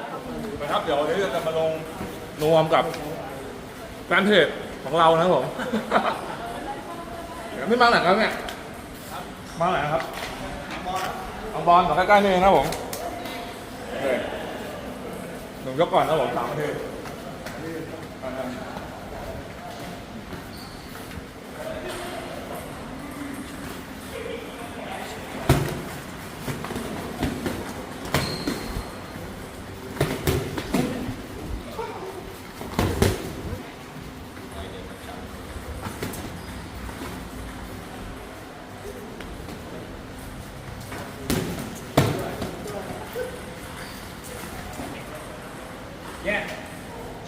นะครับเดี๋ยววันนี้เราจะมาลงนวมกับแฟนเพจของเรานะครับผมเดี๋ยวไม่มาไหนครับเนี่ยมาไหนครับบางบอลของใกล้ๆนี่เองนะผมหนุ่มยกก่อนนะผมสามนาทีแยก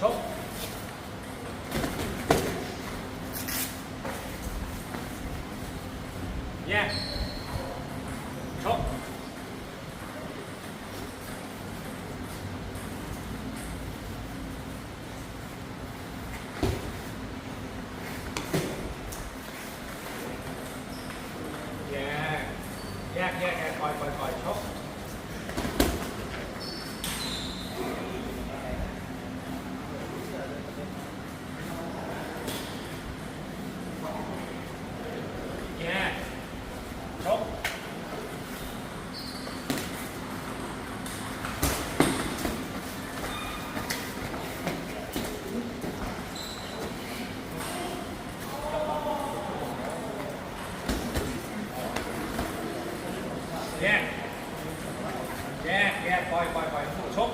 ชก แยกชกแยกแยกแยกแยกปล่อยปล่อยปล่อยชก แย่ชกแยกแยกแยก ปล่อยปล่อยปล่อยชก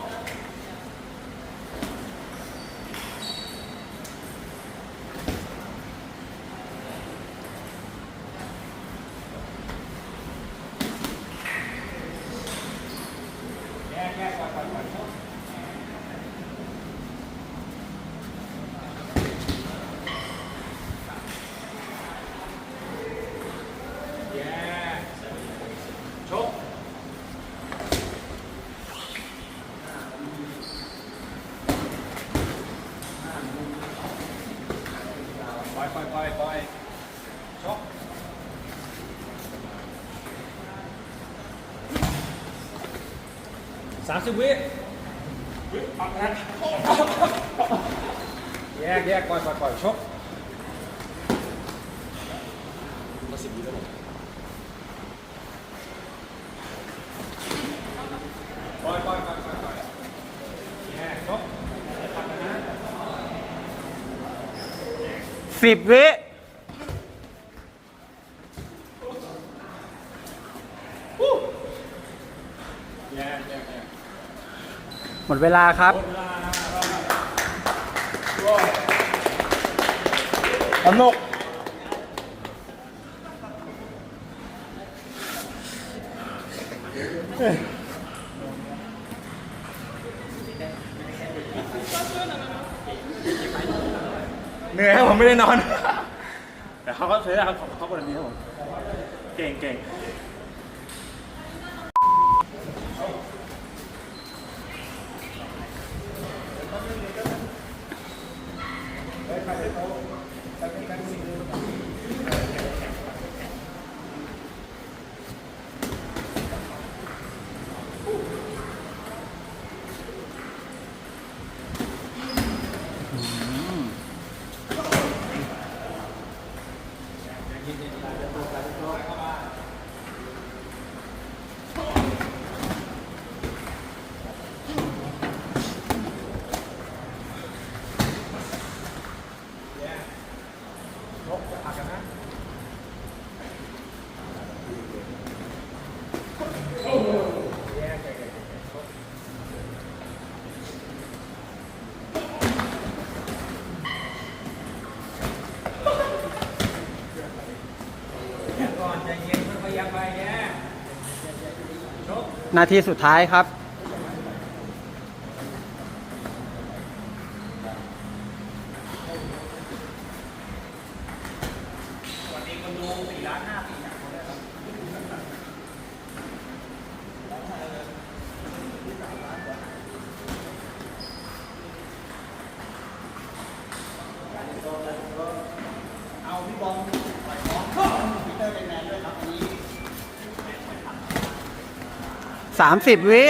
แยกแยกปล่อยปล่อยปล่อยชกแยกชก ปล่อยปล่อยปล่อยชกสามสิบวิแยกแยกปล่อยปล่อยปล่อยชกมาสิบวิแล้วอยปล่อยปล่อยปล่อยปล่อยแยกชกปักนะ สิบวิหมดเวลาครับสนุกเฮ้ หนื่อยครับผมไม่ได้นอน แต่เขาก็ใช้ได้ครับเขาคนนี้ครับผม เก่งเก่ง どうぞ。 นาทีสุดท้ายครับ สามสิบวิ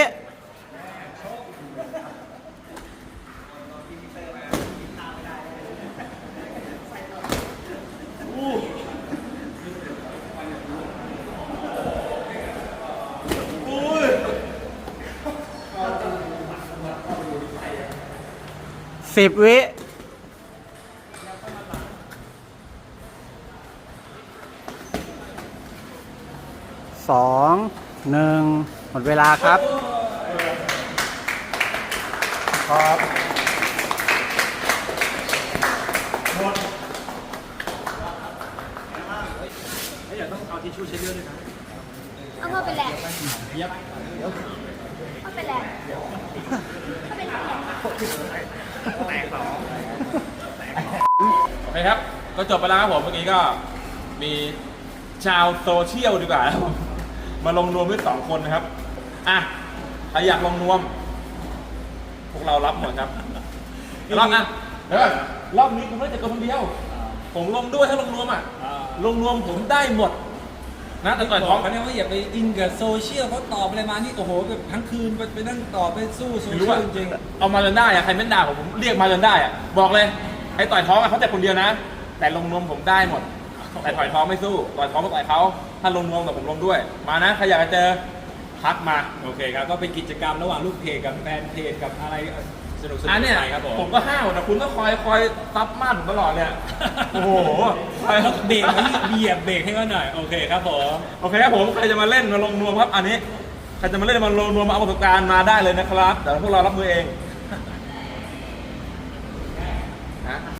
สิบวิสองหนึ่ง มดเวลาครับ ครับหมดเอาเข้าไปแหละเข้าไปแหละเข้าไปแหละโอเคครับ ก็จบไปแล้วครับผมเมื่อกี้ก็มีชาวโซเชียลดีกว่าครับมาลงนวมด้วยสองคนนะครับ อะใครอยากลงนวม พวกเรารับหมดครับรอบอะเดี๋ยวก่อนรอบนี้คุณไม่ได้จะคนเดียว ผมลงด้วยถ้าลงนวมอะลงนวมผมได้หมด นะแต่ต่อยบท้อองกกันเนี่ยว่าอย่าไปอินกับโซเชียลเขาตอบอะไรมานี่โอ้โหแบบทั้งคืนไปไปนั่งตอบไปสู้โซไม่เชีรู้ยว่าลจริงเอามาจนได้อะใครไม่ด่าผมผมเรียกมาจนได้อะบอกเลยไอ้ต่อยท้องอะเขาแต่คนเดียวนะ แต่ลงนวมผมได้หมด แต่ต่อยท้องไม่สู้ต่อยท้องก็ต่อยเขาถ้าลงนวมแต่ผมลงด้วย มานะใครอยากจะเจอ ทักมาๆโอเคครับก็เป็นกิจกรรมระหว่างลูกเพจกับแฟนเพจกับอะไรสนุกสนุอันกเนี้ยไปครับผมผมก็ห้าวนะคุณก็คอยคอยซับมาดผมตลอดเนี่ยโอ้โหคอยต้องเบรกไว้เหยียบเบรกให้เขาหน่อยโอเคครับผมโอเคครับผมใครจะมาเล่นมาลงนวมครับ อันนี้ใครจะมาเล่นมาลงนวมมาเอาประสบการณ์มาได้เลยนะครับแต่พวกเรารับมือเอง